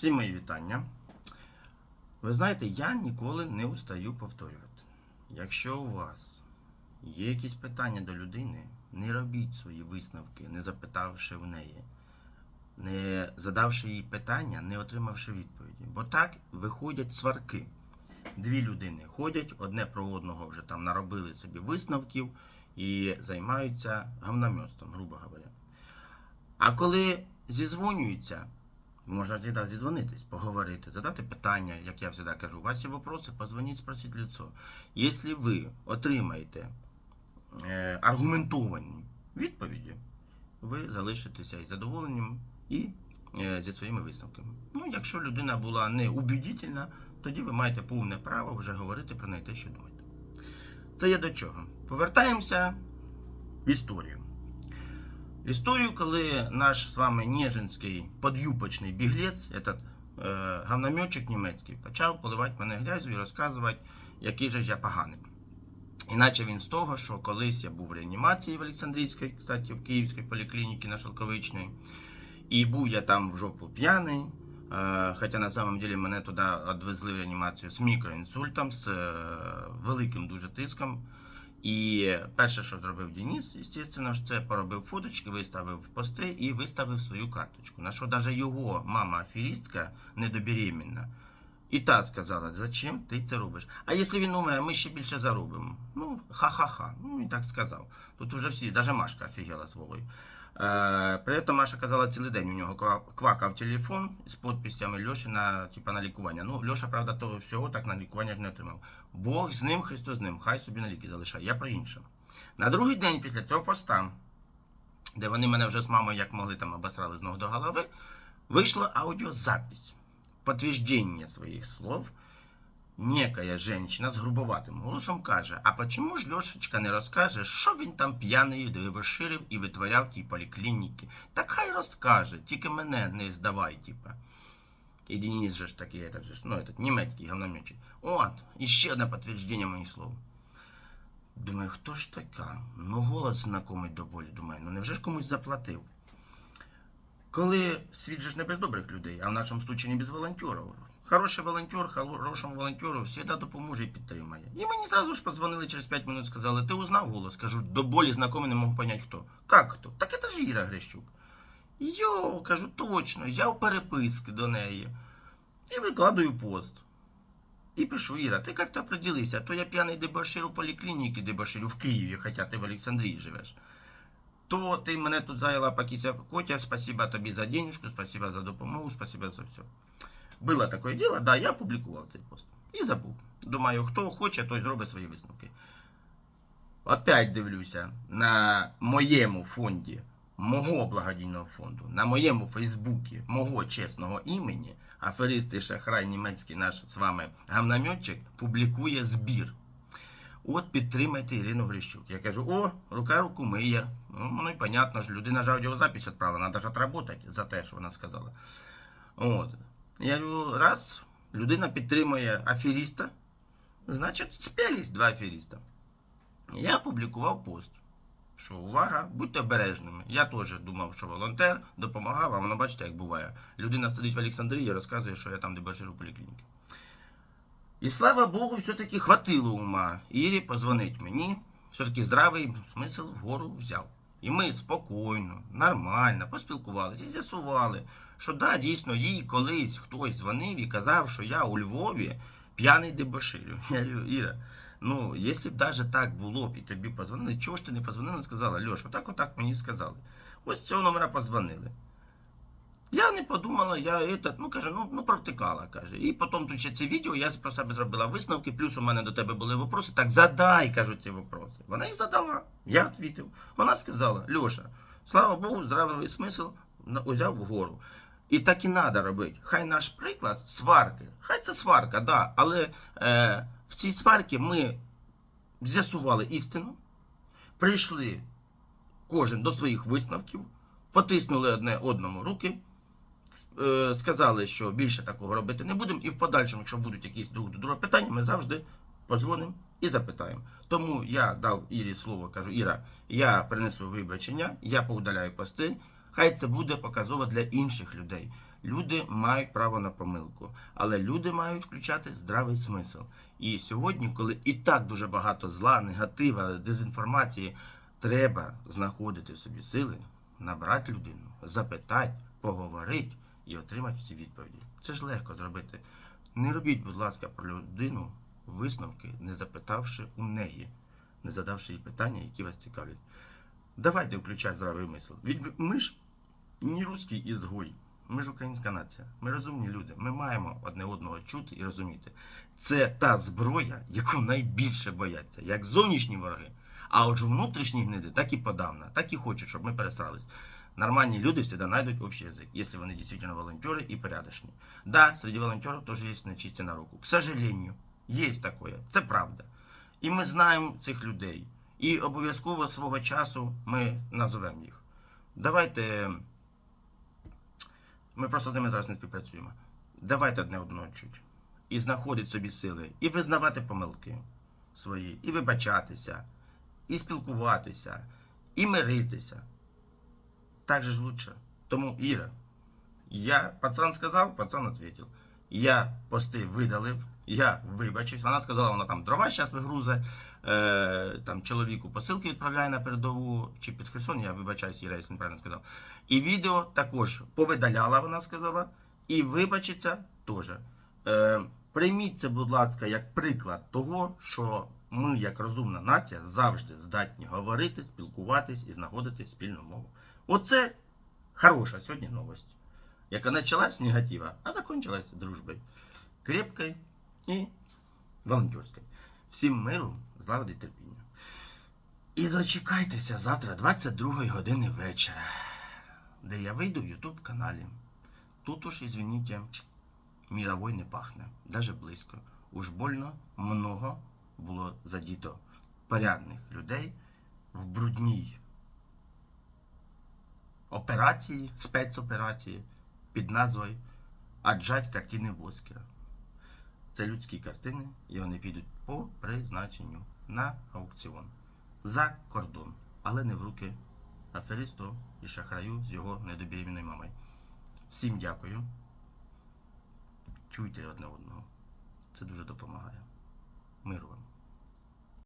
Всім мої вітання. Ви знаєте, я ніколи не устаю повторювати. Якщо у вас є якісь питання до людини, не робіть свої висновки, не запитавши в неї, не задавши їй питання, не отримавши відповіді. Бо так виходять сварки. Дві людини ходять, одне про одного вже там наробили собі висновків і займаються говномьостом, грубо говоря. А коли зізвонюються, можна завжди зідзвонитись, поговорити, задати питання, як я завжди кажу. У вас є вопроси, позвоніть, спросіть лицо. Якщо ви отримаєте е, аргументовані відповіді, ви залишитеся із задоволенням і е, зі своїми висновками. Ну, якщо людина була не убедительна, тоді ви маєте повне право вже говорити про неї те, що думаєте. Це є до чого? Повертаємося в історію. Історію, коли наш з вами Нежинський подюпочний біглець, этот е, говнометчик німецький, почав поливати мене грязю і розказувати, який же ж я поганий. Іначе він з того, що колись я був в реанімації в Олександрійській, кстати, в Київській поліклініці на Шелковичній, і був я там в жопу п'яний. Е, Хоча на самом деле мене туди відвезли в реанімацію з мікроінсультом, з е, великим дуже тиском. І перше, що зробив Деніс, звісно ж, це поробив фоточки, виставив пости і виставив свою карточку. На що навіть його мама-аферістка недобеременна. І та сказала, зачем ти це робиш? А якщо він умре, ми ще більше заробимо. Ну, ха-ха-ха. Ну, він так сказав. Тут вже всі, навіть Машка офігела з Вовою. Е, при этом Маша казала, цілий день у нього квакав телефон з підписями Льоші на, на лікування. Ну, Льоша, правда, того всього так на лікування ж не отримав. Бог з ним, Христос з ним, хай собі на ліки залишає. Я про інше. На другий день після цього поста, де вони мене вже з мамою, як могли, там обосрали з ног до голови, вийшла аудіозапись, підтвердження своїх слов. Некая женщина з грубоватим голосом каже: А почему ж Льошечка не розкаже, що він там п'яний дебоширив і витворяв в тій поліклініці? Так хай розкаже, тільки мене не здавай, типа. І Денис же ж такий, этот же, ну, этот німецький говномечий. От, і ще одне підтвердження моїх слов. Думаю, хто ж така? Ну, голос знакомий до болі. Думаю, ну невже ж комусь заплатив? Коли світ же ж не без добрих людей, а в нашому случаї не без волонтерів. Хороший волонтер, хорошому волонтеру завжди допоможе і підтримає. І мені зразу ж позвонили через 5 минут, сказали, ти узнав голос? Кажу, до болі знайомий, не можу понять хто. Как хто? Так це ж Іра Грищук. Йо, кажу, точно, я в переписки до неї. І викладаю пост. І пишу, Іра, ти як-то определися, а то я п'яний дебошир у поліклініки дебоширю в Києві, хоча ти в Олександрії живеш. То ти мене тут зайняла покися Котя, спасибо тобі за денежку, спасибо за допомогу, спасибо за все. Було таке діло, да, я публікував цей пост. І забув. Думаю, хто хоче, той зробить свої висновки. Опять дивлюся на моєму фонді, мого благодійного фонду, на моєму Фейсбуці, мого чесного імені, аферист і шахрай німецький наш з вами гавномьотчик публікує збір. От підтримайте Ірину Грищук. Я кажу, о, рука руку миє. Ну, воно й понятно ж, людина ж аудіозапись відправила, треба ж отработати за те, що вона сказала. От. Я говорю, раз людина підтримує аферіста, значить спелись два аферіста. Я опублікував пост, що увага, будьте обережними. Я теж думав, що волонтер допомагав, а воно бачите, як буває. Людина сидить в Олександрії і розказує, що я там дебаширу поліклініки. І слава Богу, все-таки хватило ума. Ірі позвонить мені, все-таки здравий смисл вгору взяв. І ми спокійно, нормально поспілкувалися і з'ясували, що да, дійсно, їй колись хтось дзвонив і казав, що я у Львові п'яний дебоширю. Я говорю, Іра, ну, якщо б навіть так було б і тобі позвонили, чого ж ти не позвонила і сказала, Льош, отак, отак мені сказали. Ось цього номера позвонили. Я не подумала, я этот, ну каже, ну, ну провтикала, каже. І потім тут ще це відео, я про себе зробила висновки, плюс у мене до тебе були вопроси. Так задай, кажу, ці вопроси. Вона їх задала, я відповів. Вона сказала, Льоша, слава Богу, здравий смисл узяв вгору. І так і треба робити. Хай наш приклад сварки. Хай це сварка, да, але е, в цій сварці ми з'ясували істину, прийшли кожен до своїх висновків, потиснули одне одному руки, е, сказали, що більше такого робити не будемо, і в подальшому, якщо будуть якісь друг до друга питання, ми завжди подзвонимо і запитаємо. Тому я дав Ірі слово, кажу, Іра, я принесу вибачення, я поудаляю пости. Хай це буде показово для інших людей. Люди мають право на помилку, але люди мають включати здравий смисл. І сьогодні, коли і так дуже багато зла, негатива, дезінформації, треба знаходити собі сили, набрати людину, запитати, поговорити і отримати всі відповіді. Це ж легко зробити. Не робіть, будь ласка, про людину висновки, не запитавши у неї, не задавши їй питання, які вас цікавлять. Давайте включати здравий мисл. Ми ж не русський ізгой. Ми ж українська нація. Ми розумні люди. Ми маємо одне одного чути і розуміти. Це та зброя, яку найбільше бояться, як зовнішні вороги. А отже, внутрішні гниди так і подавно, так і хочуть, щоб ми пересрались. Нормальні люди всегда найдут общий язык, если они действительно волонтеры и порядочные. Да, среди волонтеров тоже есть нечисті на руку. К сожалению, есть такое. Це правда. І ми знаємо цих людей. І обов'язково свого часу ми назовемо їх. Давайте. Ми просто з ними зараз не співпрацюємо. Давайте одне одного чуть. І знаходити собі сили, і визнавати помилки свої, і вибачатися, і спілкуватися, і миритися. Так же лучше. Тому, Іра, я пацан сказав, пацан ответил. Я пости видалив, я вибачився. Вона сказала, вона там дрова зараз вигрузе, е, там чоловіку посилки відправляє на передову чи під Херсон, я вибачаюсь, Іра, якщо неправильно сказав. І відео також повидаляла, вона сказала, і вибачиться теж. Е, прийміть це, будь ласка, як приклад того, що ми, як розумна нація, завжди здатні говорити, спілкуватись і знаходити спільну мову. Оце хороша сьогодні новость, яка почалась з негатива, а закончилась дружбою. Крепкою і волонтерською. Всім миру, злагоди терпіння. І дочекайтеся завтра 22 години вечора, де я вийду в YouTube каналі. Тут уж, извините, мировой не пахне, даже близько. Уж больно много було задіто порядних людей в брудній операції, спецоперації під назвою Аджать картини Воскера. Це людські картини, і вони підуть по призначенню на аукціон за кордон, але не в руки аферисту і шахраю з його недобірівною мамою. Всім дякую. Чуйте одне одного. Це дуже допомагає. Миру вам.